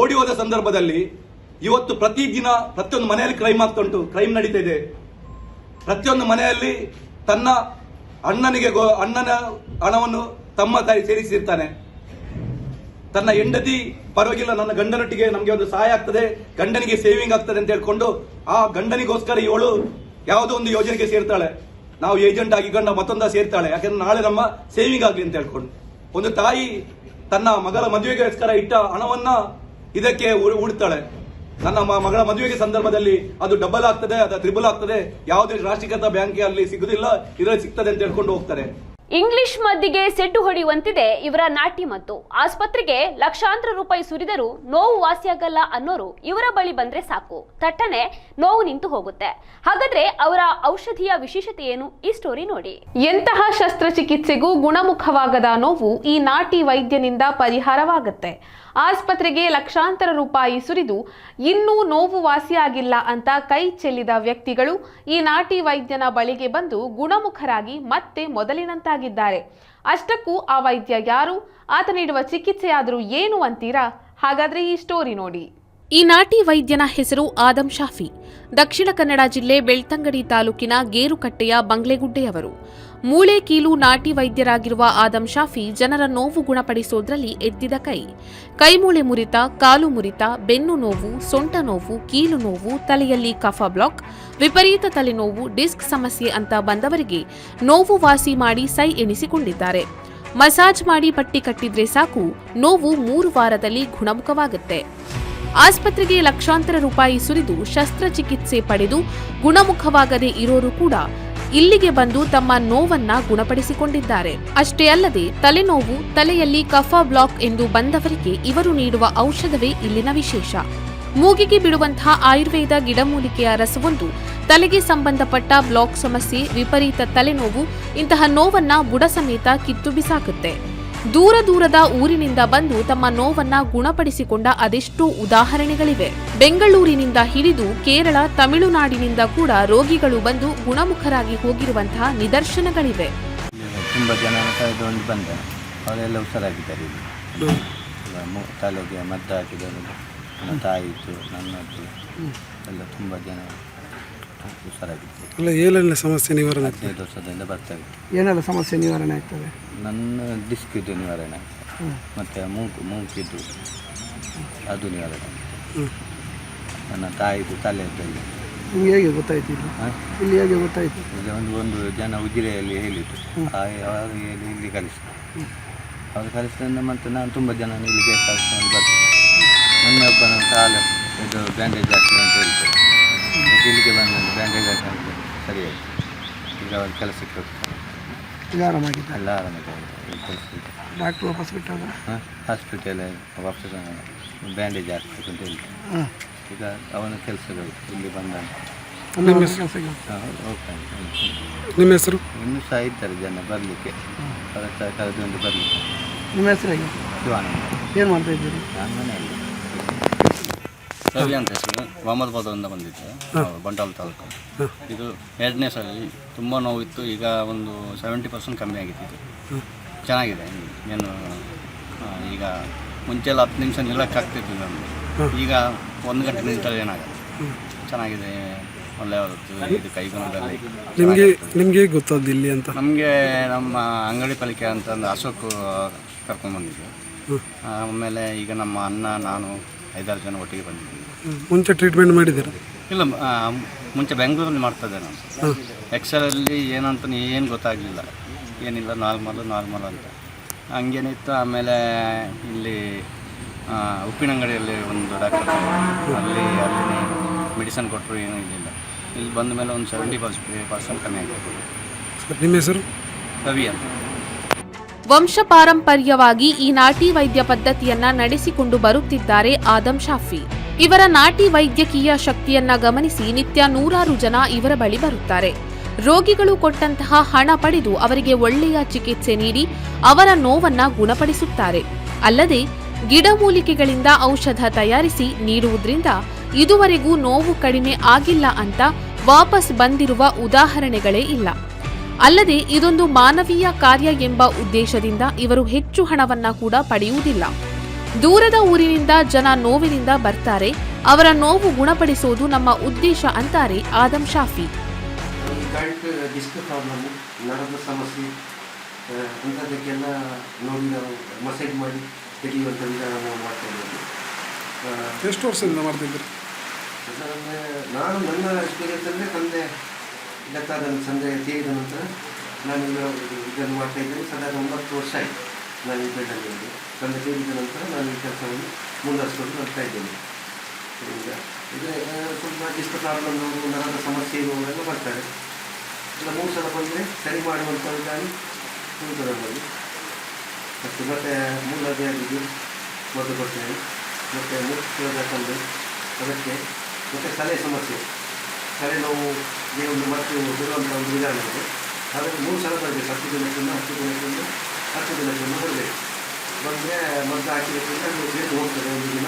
Speaker 5: ಓಡಿ ಹೋದ ಸಂದರ್ಭದಲ್ಲಿ ಇವತ್ತು ಪ್ರತಿದಿನ ಪ್ರತಿಯೊಂದು ಮನೆಯಲ್ಲಿ ಕ್ರೈಮ್ ಆಗ್ತಾ ಕ್ರೈಮ್ ನಡೀತಾ ಇದೆ. ಪ್ರತಿಯೊಂದು ಮನೆಯಲ್ಲಿ ತನ್ನ ಅಣ್ಣನಿಗೆ ಅಣ್ಣನ ಹಣವನ್ನು ತಮ್ಮ ತಾಯಿ ಸೇರಿಸಿರ್ತಾನೆ. ತನ್ನ ಹೆಂಡತಿ ಪರವಾಗಿಲ್ಲ, ನನ್ನ ಗಂಡನೊಟ್ಟಿಗೆ ನಮಗೆ ಒಂದು ಸಹಾಯ ಆಗ್ತದೆ, ಗಂಡನಿಗೆ ಸೇವಿಂಗ್ ಆಗ್ತದೆ ಅಂತ ಹೇಳ್ಕೊಂಡು ಆ ಗಂಡನಿಗೋಸ್ಕರ ಇವಳು ಯಾವುದೋ ಒಂದು ಯೋಜನೆಗೆ ಸೇರ್ತಾಳೆ. ನಾವು ಏಜೆಂಟ್ ಆಗಿ ಗಂಡ ಮತ್ತೊಂದ ಸೇರ್ತಾಳೆ. ಯಾಕಂದ್ರೆ ನಾಳೆ ನಮ್ಮ ಸೇವಿಂಗ್ ಆಗಲಿ ಅಂತ ಹೇಳ್ಕೊಂಡು. ಒಂದು ತಾಯಿ ತನ್ನ ಮಗಳ ಮದುವೆಗೋಸ್ಕರ ಇಟ್ಟ ಹಣವನ್ನ ಇದಕ್ಕೆ ಹೂಡ್ತಾಳೆ ನನ್ನ ಮಗಳ ಮದುವೆಗೆ ಸಂದರ್ಭದಲ್ಲಿ ಅದು ಡಬಲ್ ಆಗ್ತದೆ, ಅದು ತ್ರಿಬಲ್ ಆಗ್ತದೆ. ಯಾವುದೇ ರಾಷ್ಟ್ರೀಕೃತ ಬ್ಯಾಂಕ್ ಅಲ್ಲಿ ಸಿಗುದಿಲ್ಲ, ಇದರಲ್ಲಿ ಸಿಗ್ತದೆ ಅಂತ ಹೇಳ್ಕೊಂಡು ಹೋಗ್ತಾರೆ.
Speaker 6: ಇಂಗ್ಲಿಷ್ ಮದ್ದಿಗೆ ಸೆಡ್ಡು ಹೊಡೆಯುವಂತಿದೆ ಇವರ ನಾಟಿ ಮತ್ತು ಆಸ್ಪತ್ರೆಗೆ ಲಕ್ಷಾಂತರ ರೂಪಾಯಿ ಸುರಿದರೂ ನೋವು ವಾಸಿಯಾಗಲ್ಲ ಅನ್ನೋರು ಇವರ ಬಳಿ ಬಂದ್ರೆ ಸಾಕು. ತಟ್ಟನೆ ನೋವು ನಿಂತು ಹೋಗುತ್ತೆ. ಹಾಗಾದ್ರೆ ಅವರ ಔಷಧಿಯ ವಿಶೇಷತೆ ಏನು? ಈ ಸ್ಟೋರಿ ನೋಡಿ. ಎಂತಹ ಶಸ್ತ್ರಚಿಕಿತ್ಸೆಗೂ ಗುಣಮುಖವಾಗದ ನೋವು ಈ ನಾಟಿ ವೈದ್ಯನಿಂದ ಪರಿಹಾರವಾಗುತ್ತೆ. ಆಸ್ಪತ್ರೆಗೆ ಲಕ್ಷಾಂತರ ರೂಪಾಯಿ ಸುರಿದು ಇನ್ನೂ ನೋವು ವಾಸಿಯಾಗಿಲ್ಲ ಅಂತ ಕೈ ಚೆಲ್ಲಿದ ವ್ಯಕ್ತಿಗಳು ಈ ನಾಟಿ ವೈದ್ಯನ ಬಳಿಗೆ ಬಂದು ಗುಣಮುಖರಾಗಿ ಮತ್ತೆ ಮೊದಲಿನಂತಾಗಿದ್ದಾರೆ. ಅಷ್ಟಕ್ಕೂ ಆ ವೈದ್ಯ ಯಾರು? ಆತ ನೀಡುವ ಚಿಕಿತ್ಸೆಯಾದರೂ ಏನು ಅಂತೀರಾ? ಹಾಗಾದ್ರೆ ಈ ಸ್ಟೋರಿ ನೋಡಿ. ಈ ನಾಟಿ ವೈದ್ಯನ ಹೆಸರು ಆದಂ ಶಾಫಿ. ದಕ್ಷಿಣ ಕನ್ನಡ ಜಿಲ್ಲೆ ಬೆಳ್ತಂಗಡಿ ತಾಲೂಕಿನ ಗೇರುಕಟ್ಟೆಯ ಬಂಗ್ಲೆಗುಡ್ಡೆಯವರು. ಮೂಳೆ ಕೀಲು ನಾಟಿ ವೈದ್ಯರಾಗಿರುವ ಆದಂ ಶಾಫಿ ಜನರ ನೋವು ಗುಣಪಡಿಸೋದ್ರಲ್ಲಿ ಎತ್ತಿದ ಕೈ. ಕೈಮೂಳೆ ಮುರಿತ, ಕಾಲು ಮುರಿತ, ಬೆನ್ನು ನೋವು, ಸೊಂಟ ನೋವು, ಕೀಲು ನೋವು, ತಲೆಯಲ್ಲಿ ಕಫ ಬ್ಲಾಕ್, ವಿಪರೀತ ತಲೆನೋವು, ಡಿಸ್ಕ್ ಸಮಸ್ಯೆ ಅಂತ ಬಂದವರಿಗೆ ನೋವು ವಾಸಿ ಮಾಡಿ ಸೈ ಎಣಿಸಿಕೊಂಡಿದ್ದಾರೆ ಮಸಾಜ್ ಮಾಡಿ ಪಟ್ಟಿ ಕಟ್ಟಿದ್ರೆ ಸಾಕು, ನೋವು ಮೂರು ವಾರದಲ್ಲಿ ಗುಣಮುಖವಾಗುತ್ತೆ. ಆಸ್ಪತ್ರೆಗೆ ಲಕ್ಷಾಂತರ ರೂಪಾಯಿ ಸುರಿದು ಶಸ್ತ್ರಚಿಕಿತ್ಸೆ ಪಡೆದು ಗುಣಮುಖವಾಗದೇ ಇರೋರು ಕೂಡ ಇಲ್ಲಿಗೆ ಬಂದು ತಮ್ಮ ನೋವನ್ನ ಗುಣಪಡಿಸಿಕೊಂಡಿದ್ದಾರೆ. ಅಷ್ಟೇ ಅಲ್ಲದೆ, ತಲೆನೋವು, ತಲೆಯಲ್ಲಿ ಕಫ ಬ್ಲಾಕ್ ಎಂದು ಬಂದವರಿಗೆ ಇವರು ನೀಡುವ ಔಷಧವೇ ಇಲ್ಲಿನ ವಿಶೇಷ. ಮೂಗಿಗೆ ಬಿಡುವಂತಹ ಆಯುರ್ವೇದ ಗಿಡಮೂಲಿಕೆಯ ರಸವೊಂದು, ತಲೆಗೆ ಸಂಬಂಧಪಟ್ಟ ಬ್ಲಾಕ್ ಸಮಸ್ಯೆ, ವಿಪರೀತ ತಲೆನೋವು, ಇಂತಹ ನೋವನ್ನ ಬುಡ ಸಮೇತ ಕಿತ್ತು ಬಿಸಾಕುತ್ತೆ ದೂರ ದೂರದ ಊರಿನಿಂದ ಬಂದು ತಮ್ಮ ನೋವನ್ನ ಗುಣಪಡಿಸಿಕೊಂಡ ಅದೆಷ್ಟೋ ಉದಾಹರಣೆಗಳಿವೆ. ಬೆಂಗಳೂರಿನಿಂದ ಹಿಡಿದು ಕೇರಳ, ತಮಿಳುನಾಡಿನಿಂದ ಕೂಡ ರೋಗಿಗಳು ಬಂದು ಗುಣಮುಖರಾಗಿ ಹೋಗಿರುವಂತಹ ನಿದರ್ಶನಗಳಿವೆ.
Speaker 7: ತುಂಬ ಜನ ಅಂತ ಅವರೆಲ್ಲ ಹುಷಾರಾಗಿದ್ದಾರೆ ಇಲ್ಲಿ. ಮದ್ದು ಹಾಕಿದ್ದಾರೆ ನನ್ನ ತಾಯಿತು ನನ್ನದ್ದು ಎಲ್ಲ ತುಂಬ ಜನ
Speaker 8: ಅಲ್ಲ ಏನೆಲ್ಲ ಸಮಸ್ಯೆ ನಿವಾರಣೆ ಆಗ್ತದೆ?
Speaker 7: ಹದಿನೈದು ವರ್ಷದಿಂದ ಬರ್ತೇವೆ
Speaker 8: ಏನೆಲ್ಲ ಸಮಸ್ಯೆ ನಿವಾರಣೆ ಆಗ್ತದೆ?
Speaker 7: ನನ್ನ ಡಿಸ್ಕ್ ಇದು ನಿವಾರಣೆ ಮತ್ತು ಮೂಗು ಮೂಗಿದ್ದು ಅದು ನಿವಾರಣೆ ನನ್ನ ತಾಯಿದು ತಲೆಯಲ್ಲಿ
Speaker 8: ನಿಮ್ಗೆ ಹೇಗೆ ಗೊತ್ತಾಯ್ತು ಇಲ್ಲಿ
Speaker 7: ಹಾಂ?
Speaker 8: ಇಲ್ಲಿ ಹೇಗೆ ಗೊತ್ತಾಯ್ತು?
Speaker 7: ಈಗ ಒಂದು ಒಂದು ಜನ ಉಜಿರೆಯಲ್ಲಿ ಹೇಳಿದ್ದು ಆ- ಅವರು ಹೇಳಿ ಇಲ್ಲಿ ಕಲಿಸಿ ಅವರು ಕಲಿಸಿದ ಮತ್ತು ನಾನು ತುಂಬ ಜನ ಇಲ್ಲಿಗೆ ಕಲಿಸ್ಕೊಂಡು ಬರ್ತೀನಿ. ಮೊನ್ನೆ ಒಬ್ಬನ ಕಾಲು ಇದು ಬ್ಯಾಂಡೇಜ್ ಹಾಕಿ ಅಂತ ಹೇಳ್ತಾರೆ ಮತ್ತೆ ಇಲ್ಲಿಗೆ ಬಂದ ಬ್ಯಾಂಡೇಜ್ ಹಾಕಂತ ಸರಿಯಾಗಿ ಈಗ ಅವ್ರು ಕೆಲಸಕ್ಕೆ ಹೋಗ್ತಾರೆ
Speaker 8: ಈಗ ಆರಾಮಾಗಿದೆ
Speaker 7: ಎಲ್ಲ ಕೆಲಸಕ್ಕೆ
Speaker 8: ಡಾಕ್ಟ್ರು ವಾಪಸ್ ಬಿಟ್ಟಾಗ
Speaker 7: ಹಾಂ? ಹಾಸ್ಪಿಟಲ್ ವಾಪಸ್ ಬ್ಯಾಂಡೇಜ್ ಹಾಕ್ಬೇಕು ಅಂತ ಹೇಳ್ತಾರೆ
Speaker 8: ಹಾಂ.
Speaker 7: ಈಗ ಅವನ ಕೆಲಸಗಳು ಇಲ್ಲಿ ಬಂದ ಹೋಗ್ತಾನೆ
Speaker 8: ನಿಮ್ಮ ಹೆಸರು?
Speaker 7: ಇನ್ನೂ ಸಹ ಇದ್ದಾರೆ ಜನ ಬರಲಿಕ್ಕೆ. ಅವರ ಬರಲಿಕ್ಕೆ.
Speaker 8: ನಿಮ್ಮ ಹೆಸರು
Speaker 7: ಶಿವಾನಂದ.
Speaker 8: ಏನು ಮಾಡ್ತಾ ಇದ್ದೀರಿ?
Speaker 7: ನಾನು ಮನೆಯಲ್ಲಿ.
Speaker 4: ರವಿ ಅಂತ ಹೆಸರು ಮೊಹಮ್ಮದಾಬಾದಿಂದ ಬಂದಿದ್ದೆ ಬಂಟಾಲ್ ತಾಲೂಕು. ಇದು ಎರಡನೇ ಸಲ ತುಂಬ ನೋವಿತ್ತು ಈಗ ಒಂದು ಸೆವೆಂಟಿ ಪರ್ಸೆಂಟ್ ಕಮ್ಮಿ ಆಗಿದೆ ಇದು ಚೆನ್ನಾಗಿದೆ ಏನು ಈಗ ಮುಂಚೆಲ್ಲ ಹತ್ತು ನಿಮಿಷ ನಿಲ್ಲಕ್ಕಾಗ್ತಿತ್ತು ನಮಗೆ ಈಗ. ಒಂದು ಗಂಟೆ ನಿಂತರೆ ಏನಾಗಲ್ಲ. ಚೆನ್ನಾಗಿದೆ ಒಳ್ಳೆ ಕೈ ಇದು ಕೈಗುಣದಲ್ಲಿ
Speaker 8: ನಿಮಗೆ ನಿಮ್ಗೆ ಹೇಗೆ ಇಲ್ಲಿ ಅಂತ?
Speaker 4: ನಮಗೆ ನಮ್ಮ ಅಂಗಡಿ ಪಾಲಿಕೆ ಅಂತಂದು ಅಶೋಕ್ ಕರ್ಕೊಂಡ್ಬಂದಿದ್ದೆ ಆಮೇಲೆ ಈಗ ನಮ್ಮ ಅಣ್ಣ ನಾನು ಐದಾರು ಜನ ಒಟ್ಟಿಗೆ ಬಂದಿದ್ದೀವಿ.
Speaker 8: ಮುಂಚೆ ಟ್ರೀಟ್ಮೆಂಟ್ ಮಾಡಿದ್ದೀರಾ?
Speaker 4: ಇಲ್ಲ ಆ, ಮುಂಚೆ ಬೆಂಗಳೂರಲ್ಲಿ ಮಾಡ್ತಿದ್ದೆ ನಾನು. ಎಕ್ಸರಲ್ಲಿ ಏನಂತ ಏನು ಗೊತ್ತಾಗಲಿಲ್ಲ. ಏನಿಲ್ಲ ನಾರ್ಮಲ್ ನಾರ್ಮಲ್ ಅಂತ. ಹಂಗೇನಿತ್ತು ಆಮೇಲೆ ಇಲ್ಲಿ ಆ, ಉಪ್ಪಿನಂಗಡಿಯಲ್ಲಿ ಒಂದು ಡಾಕ್ಟರ್ ಅಲ್ಲಿ ಅಲ್ಲಿ ಮೆಡಿಸನ್ ಕೊಟ್ಟರು ಏನೂ ಇರಲಿಲ್ಲ. ಇಲ್ಲಿ ಬಂದ ಮೇಲೆ ಒಂದು ಸೆವೆಂಟಿ ಪರ್ಸೆಂಟ್ ಪರ್ಸೆಂಟ್ ಕಮ್ಮಿ ಆಗಿದೆ.
Speaker 8: ನಿಮ್ಮ ಹೆಸರು?
Speaker 4: ರವಿ ಅಂತ.
Speaker 6: ವಂಶ ಪಾರಂಪರ್ಯವಾಗಿ ಈ ನಾಟಿ ವೈದ್ಯ ಪದ್ಧತಿಯನ್ನ ನಡೆಸಿಕೊಂಡು ಬರುತ್ತಿದ್ದಾರೆ ಆದಂ ಶಾಫಿ. ಇವರ ನಾಟಿ ವೈದ್ಯಕೀಯ ಶಕ್ತಿಯನ್ನ ಗಮನಿಸಿ ನಿತ್ಯ ನೂರಾರು ಜನ ಇವರ ಬಳಿ ಬರುತ್ತಾರೆ. ರೋಗಿಗಳು ಕೊಟ್ಟಂತಹ ಹಣ ಪಡೆದು ಅವರಿಗೆ ಒಳ್ಳೆಯ ಚಿಕಿತ್ಸೆ ನೀಡಿ ಅವರ ನೋವನ್ನ ಗುಣಪಡಿಸುತ್ತಾರೆ. ಅಲ್ಲದೆ ಗಿಡಮೂಲಿಕೆಗಳಿಂದ ಔಷಧ ತಯಾರಿಸಿ ನೀಡುವುದರಿಂದ ಇದುವರೆಗೂ ನೋವು ಕಡಿಮೆ ಆಗಿಲ್ಲ ಅಂತ ವಾಪಸ್ ಬಂದಿರುವ ಉದಾಹರಣೆಗಳೇ ಇಲ್ಲ. ಅಲ್ಲದೆ ಇದೊಂದು ಮಾನವೀಯ ಕಾರ್ಯ ಎಂಬ ಉದ್ದೇಶದಿಂದ ಇವರು ಹೆಚ್ಚು ಹಣವನ್ನ ಕೂಡ ಪಡೆಯುವುದಿಲ್ಲ. ದೂರದ ಊರಿನಿಂದ ಜನ ನೋವಿನಿಂದ ಬರ್ತಾರೆ ಅವರ ನೋವು ಗುಣಪಡಿಸುವುದು ನಮ್ಮ ಉದ್ದೇಶ ಅಂತಾರೆ ಆದಮ್ ಶಾಫಿ.
Speaker 9: ಸಮಸ್ಯೆ ಅಂಥದ್ದಕ್ಕೆಲ್ಲ ನೋಡಿ ನಾವು ಮಸಾಜ್ ಮಾಡಿ ತೆಗೆಯುವಂಥ ವಿಧಾನ ನಾವು ಮಾಡ್ತಾ ಇದ್ದೀವಿ
Speaker 8: ಎಷ್ಟು ವರ್ಷದಿಂದ ಮಾಡ್ತಿದ್ದೀರಿ
Speaker 9: ನಾನು ನನ್ನ ಎಕ್ಸ್ಪೀರಿಯನ್ಸ್ ಅಂದರೆ ತಂದೆ ಡೆತ್ತಾದ ತಂದೆ ತೀರಿದ ನಂತರ ನಾನು ಇದನ್ನು ಮಾಡ್ತಾ ಇದ್ದೇನೆ. ಸದಾ ಒಂಬತ್ತು ವರ್ಷ ಆಯಿತು ನಾನು ಈ ಫೀಲ್ಡಲ್ಲಿ ತಂದೆ ತೀರಿದ ನಂತರ ನಾನು ಈ ಕೆಲಸವನ್ನು ಮುಂದುವರಿಸಿಕೊಂಡು ಬರ್ತಾ ಇದ್ದೇನೆ. ಈಗ ಇದೇ ತುಂಬ ಡಿಸ್ಕ್ ಪ್ರಾಬ್ಲಮ್ ನರದ ಸಮಸ್ಯೆ ಇರುವವರೆಲ್ಲ ಬರ್ತಾರೆ. ಇಲ್ಲ, ಮೂರು ಸಲ ಬಂದರೆ ಸರಿ ಮಾಡುವಂಥ ವಿಧಾನ ಉಂಟು ನಮ್ಮಲ್ಲಿ ಮತ್ತು, ಮತ್ತೆ ಮೂಲದೇ ಆಗಿದ್ದು ಮೊದಲು ಬರ್ತೇನೆ ಮತ್ತು ತಂದು, ಅದಕ್ಕೆ ಮತ್ತು ತಲೆ ಸಮಸ್ಯೆ. ತಲೆನೋವಿಗೆ ಒಂದು ಮತ್ತು ಬಿಡುವಂಥ ಒಂದು ವಿಧಾನ ಇದೆ. ಅದಕ್ಕೆ ಮೂರು ಸಲ ಬರಬೇಕು. ಹತ್ತು ದಿನಕ್ಕಿಂತ ಹತ್ತು ದಿನಕ್ಕಿಂತ ಹತ್ತು ದಿನಕ್ಕಿಂತ ಬರಬೇಕು. ಬಂದರೆ ಮದ್ದು ಹಾಕಿದ್ದಕ್ಕಿಂತ ಅದು ಬೇಗ ಹೋಗ್ತದೆ ಒಂದು ದಿನ.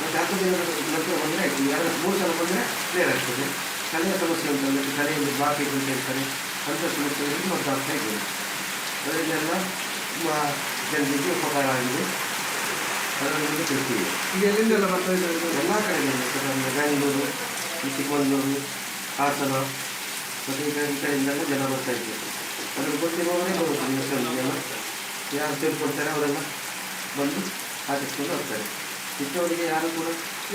Speaker 9: ಮತ್ತು ಹತ್ತು ದಿನದ ನಂತರ ಬಂದರೆ ಎರಡು ಮೂರು ಸಲ ಬಂದರೆ ಕ್ಲಿಯರ್ ಆಗ್ತದೆ. ತಲೆಯ ಸಮಸ್ಯೆ ಅಂತಂದರೆ ತಲೆಯಲ್ಲಿ ಬಾಕಿ ಅಂತ ಹೇಳ್ತಾರೆ ಅಂಥ ಸಮಸ್ಯೆಗಳಿಗೆ ಮದ್ದು ಹಾಕ್ತಾ ಇದ್ದೇವೆ ಅದರಿಂದೆಲ್ಲ ತುಂಬ ಜನರಿಗೆ ಉಪಕಾರ ಆಗಿದೆ. ಅದರ ಬಗ್ಗೆ ತಿಳಿಸ್ತೀವಿ.
Speaker 8: ಈಗ ಎಲ್ಲಿಂದೆಲ್ಲ ಬರ್ತಾ ಇದ್ದಾರೆ?
Speaker 9: ಎಲ್ಲ ಕಡೆಯಿಂದ ನಮ್ಮ ಬೆಂಗಳೂರು ಚಿಕ್ಕಮಗಳೂರು ಹಾಸನ ಮತ್ತು ಈ ಕಡೆ ಕಡೆಯಿಂದೆಲ್ಲ ಜನ ಬರ್ತಾ ಇದ್ದಾರೆ. ಅದ್ರ ಗೊತ್ತಿರುವವರೇ ಬರುತ್ತೆ ದೇವಸ್ಥಾನದ ಜನ ಯಾರು ತಿಳ್ಕೊಡ್ತಾರೆ ಅವರೆಲ್ಲ ಬಂದು ಹಾಕಿಸ್ಕೊಂಡು ಹೋಗ್ತಾರೆ. ಚಿಕ್ಕವರಿಗೆ ಯಾರು ಕೂಡ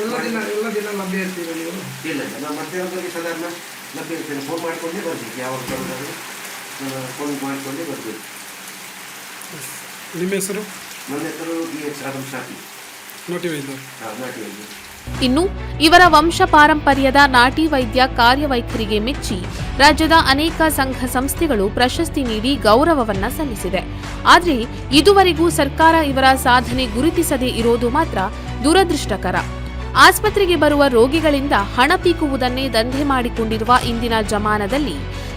Speaker 8: ಎಲ್ಲ ದಿನ ಎಲ್ಲ ದಿನ ಲಭ್ಯ ಇರ್ತೀವಿ ನೀವು?
Speaker 9: ಇಲ್ಲ ಇಲ್ಲ. ನಾವು ಮಧ್ಯಾಹ್ನದಲ್ಲಿ ಸಾಧಾರಣ ಲಭ್ಯ ಇರ್ತೇನೆ. ಫೋನ್ ಮಾಡಿಕೊಂಡೇ ಬರ್ಬೇಕು ಯಾವಾಗ ಬರೋದಾದ್ರೆ ಫೋನ್ ಮಾಡಿಕೊಂಡೇ ಬರ್ಬೇಕು.
Speaker 8: ನಿಮ್ಮ ಹೆಸರು?
Speaker 9: ನನ್ನ ಹೆಸರು ಬಿ ಎಚ್ ಆದಮ್ ಶಾಪಿ
Speaker 8: ನೋಟಿ ಹಾಂ
Speaker 9: ನಾಟಿ ವೈದ್ಯ
Speaker 6: ಇನ್ನು, ಇವರ ವಂಶ ಪಾರಂಪರ್ಯದ ನಾಟಿ ವೈದ್ಯ ಕಾರ್ಯವೈಖರಿಗೆ ಮೆಚ್ಚಿ, ರಾಜ್ಯದ ಅನೇಕ ಸಂಘ ಸಂಸ್ಥೆಗಳು ಪ್ರಶಸ್ತಿ ನೀಡಿ ಗೌರವವನ್ನ ಸಲ್ಲಿಸಿದೆ. ಆದರೆ, ಇದುವರೆಗೂ ಸರ್ಕಾರ ಇವರ ಸಾಧನೆ ಗುರುತಿಸದೇ ಇರೋದು ಮಾತ್ರ ದುರದೃಷ್ಟಕರ. ಆಸ್ಪತ್ರೆಗೆ ಬರುವ ರೋಗಿಗಳಿಂದ ಹಣ ಪೀಕುವುದನ್ನೇ ದಂಧೆ ಮಾಡಿಕೊಂಡಿರುವ ಇಂದಿನ ಜಮಾನದಲ್ಲಿ,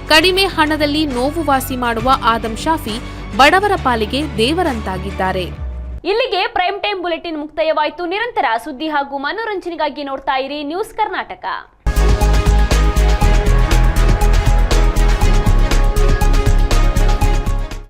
Speaker 6: ಕಡಿಮೆ ಹಣದಲ್ಲಿ ನೋವು ವಾಸಿ ಮಾಡುವ ಆದಂ ಶಾಫಿ ಬಡವರ ಪಾಲಿಗೆ ದೇವರಂತಾಗಿದ್ದಾರೆ.
Speaker 1: ಇಲ್ಲಿಗೆ ಪ್ರೈಮ್ ಟೈಮ್ ಬುಲೆಟಿನ್ ಮುಕ್ತಾಯವಾಯಿತು. ನಿರಂತರ ಸುದ್ದಿ ಹಾಗೂ ಮನೋರಂಜನೆಗಾಗಿ ನೋಡ್ತಾ ಇರಿ ನ್ಯೂಸ್ ಕರ್ನಾಟಕ.